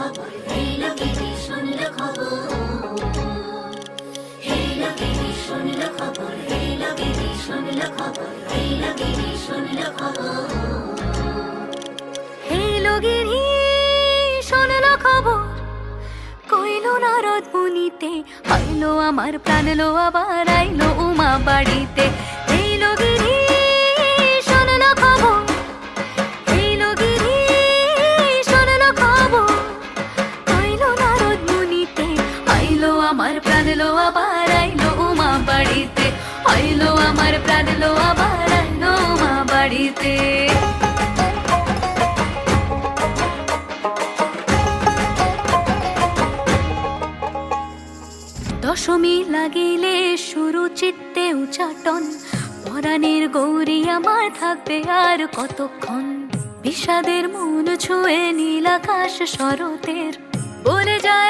খবর এলো গিরি শুনলো খবর এলো গিরি শুনলো খবর এলো গিরি শুনলো খবর। আইলো আমার প্রাণ লো আবার আইলো উমা বাড়িতে। আবার আইলো বাড়িতে। আইলো আমার আবার আইলো বাড়িতে। দশমী লাগিলে শুরু চিত্তে উচাটন। পরাণের গৌরী আমার থাকবে আর কতক্ষণ? বিষাদের মন ছুঁয়ে নীল আকাশ শরতের। বলে যায়